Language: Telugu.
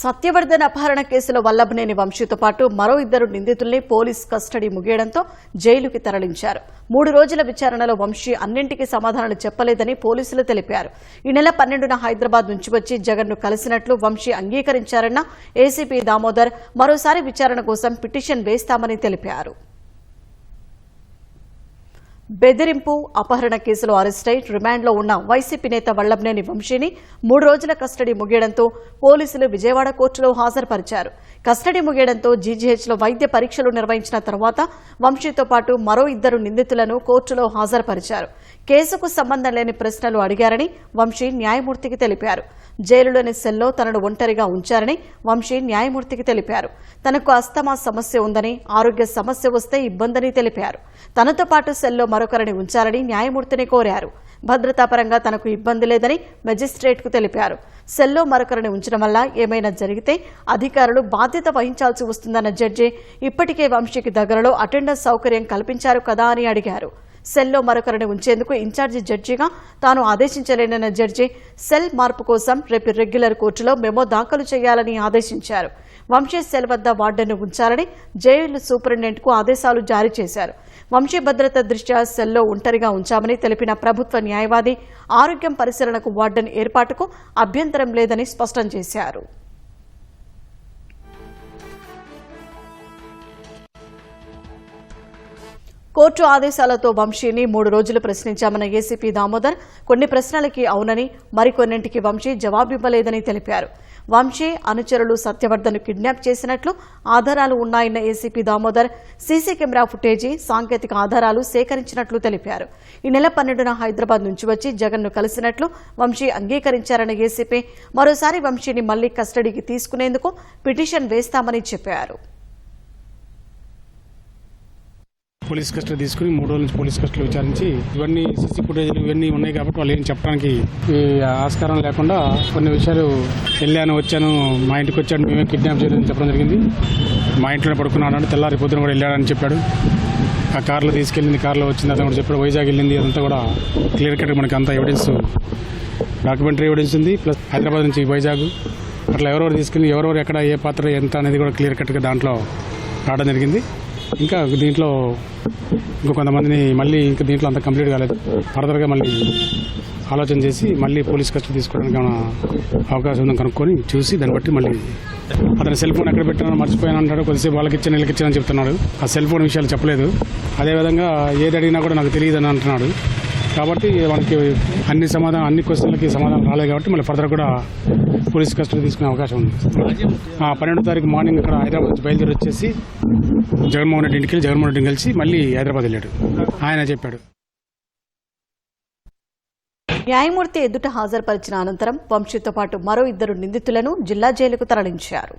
సత్యవర్ధన్ అపహరణ కేసులో వల్లభనేని వంశీతో పాటు మరో ఇద్దరు నిందితుల్ని పోలీస్ కస్టడీ ముగియడంతో జైలుకి తరలించారు. మూడు రోజుల విచారణలో వంశీ అన్నింటికీ సమాధానాలు చెప్పలేదని పోలీసులు తెలిపారు. ఈ నెల పన్నెండున హైదరాబాద్ నుంచి వచ్చి జగన్ను కలిసినట్లు వంశీ అంగీకరించారన్న ఏసీపీ దామోదర్ మరోసారి విచారణ కోసం పిటిషన్ వేస్తామని తెలిపారు. బెదిరింపు అపహరణ కేసులో అరెస్టై రిమాండ్లో ఉన్న వైసీపీ నేత వల్లభనేని వంశీని మూడు రోజుల కస్టడీ ముగియడంతో పోలీసులు విజయవాడ కోర్టులో హాజరుపరిచారు. కస్టడీ ముగియడంతో జీజీహెచ్లో వైద్య పరీక్షలు నిర్వహించిన తర్వాత వంశీతో పాటు మరో ఇద్దరు నిందితులను కోర్టులో హాజరుపరిచారు. కేసుకు సంబంధం లేని ప్రశ్నలు అడిగారని వంశీ న్యాయమూర్తికి తెలిపారు. జైలులోని సెల్లో తనను ఒంటరిగా ఉంచారని వంశీ న్యాయమూర్తికి తెలిపారు. తనకు అస్తమా సమస్య ఉందని ఆరోగ్య సమస్య వస్తే ఇబ్బందని తెలిపారు. తనతో పాటు సెల్లో మరొకరిని ఉంచారని న్యాయమూర్తిని కోరారు. భద్రతాపరంగా తనకు ఇబ్బంది లేదని మెజిస్ట్రేట్కు తెలిపారు. సెల్లో మరొకరిని ఉంచడం వల్ల ఏమైనా జరిగితే అధికారులు బాధ్యత వహించాల్సి వస్తుందన్న జడ్జి ఇప్పటికే వంశీకి దగ్గరలో అటెండెన్స్ సౌకర్యం కల్పించారు కదా అని అడిగారు. సెల్లో మరొకరిని ఉంచేందుకు ఇన్ఛార్జి జడ్జిగా తాను ఆదేశించలేనన్న జడ్జి సెల్ మార్పు కోసం రేపు రెగ్యులర్ కోర్టులో మెమో దాఖలు చేయాలని ఆదేశించారు. వంశీ సెల్ వద్ద వార్డెన్ను ఉంచాలని జైలు సూపరింటెండెంట్కు ఆదేశాలు జారీ చేశారు. వంశీ భద్రత దృష్ట్యా సెల్లో ఒంటరిగా ఉంచామని తెలిపిన ప్రభుత్వ న్యాయవాది ఆరోగ్యం పరిశీలనకు వార్డెన్ ఏర్పాటుకు అభ్యంతరం లేదని స్పష్టం చేశారు. కోర్టు ఆదేశాలతో వంశీని మూడు రోజులు ప్రశ్నించామన్న ఏసీపీ దామోదర్ కొన్ని ప్రశ్నలకి అవునని మరికొన్నింటికి వంశీ జవాబివ్వలేదని తెలిపారు. వంశీ అనుచరులు సత్యవర్ధన్ కిడ్నాప్ చేసినట్లు ఆధారాలు ఉన్నాయన్న ACP Damodar CC camera footage సాంకేతిక ఆధారాలు సేకరించినట్లు తెలిపారు. ఈ నెల పన్నెండున హైదరాబాద్ నుంచి వచ్చి జగన్ను కలిసినట్లు వంశీ అంగీకరించారన్న ఏసీపీ మరోసారి వంశీని మళ్ళీ కస్టడీకి తీసుకునేందుకు పిటిషన్ వేస్తామని చెప్పారు. పోలీస్ కస్టడీ తీసుకుని మూడు రోజుల నుంచి పోలీస్ కస్టడీ విచారించి ఇవన్నీ సీసీ ఫుటేజ్లు ఇవన్నీ ఉన్నాయి కాబట్టి వాళ్ళు ఏం చెప్పడానికి ఈ ఆస్కారం లేకుండా కొన్ని విషయాలు వెళ్ళాను వచ్చాను మా ఇంటికి వచ్చాడు మేమే కిడ్నాప్ చేయడం చెప్పడం జరిగింది. మా ఇంట్లోనే పడుకున్నాడు అంటే తెల్లారి పొద్దున కూడా వెళ్ళాడని చెప్పాడు. ఆ కార్లో తీసుకెళ్ళింది కార్లో వచ్చింది అతను కూడా చెప్పాడు వైజాగ్ వెళ్ళింది అదంతా కూడా క్లియర్ కట్ మనకి అంత ఎవిడెన్స్ డాక్యుమెంటరీ ఎవిడెన్స్ ఉంది. ప్లస్ హైదరాబాద్ నుంచి వైజాగ్. అట్లా ఎవరెవరు తీసుకెళ్ళి ఎవరెవరు ఎక్కడ ఏ పాత్ర ఎంత అనేది కూడా క్లియర్ కట్గా దాంట్లో రావడం జరిగింది. ఇంకా దీంట్లో ఇంకో కొంతమందిని మళ్ళీ ఇంకా దీంట్లో అంత కంప్లీట్ కాలేదు. ఫర్దర్గా మళ్ళీ ఆలోచన చేసి మళ్ళీ పోలీస్ కస్టడీ తీసుకోవడానికి ఏమైనా అవకాశం ఉందని కనుక్కొని చూసి దాన్ని బట్టి మళ్ళీ అతని సెల్ ఫోన్ ఎక్కడ పెట్టానో మర్చిపోయాను అంటాడు. కొద్దిసేపు వాళ్ళకి ఇచ్చిన వీళ్ళకి ఇచ్చానని చెప్తున్నాడు. ఆ సెల్ ఫోన్ విషయాలు చెప్పలేదు. అదేవిధంగా ఏది అడిగినా కూడా నాకు తెలియదు అని అంటున్నాడు. కాబట్టి మనకి అన్ని సమాధానం అన్ని క్వశ్చన్లకి సమాధానం రాలేదు కాబట్టి మళ్ళీ ఫర్దర్ కూడా పోలీస్ కస్టడీ తీసుకునే అవకాశం ఉంది. ఆ పన్నెండో తారీఖు మార్నింగ్ ఇక్కడ హైదరాబాద్ బయలుదేరి వచ్చేసి జగన్మోహన్ రెడ్డి ఇంటికి వెళ్ళి జగన్మోహన్ రెడ్డిని కలిసి మళ్ళీ హైదరాబాద్ వెళ్ళాడు. ఆయన చెప్పాడు. న్యాయమూర్తి ఎదుట హాజరుపరిచిన అనంతరం వంశీతో పాటు మరో ఇద్దరు నిందితులను జిల్లా జైలుకు తరలించారు.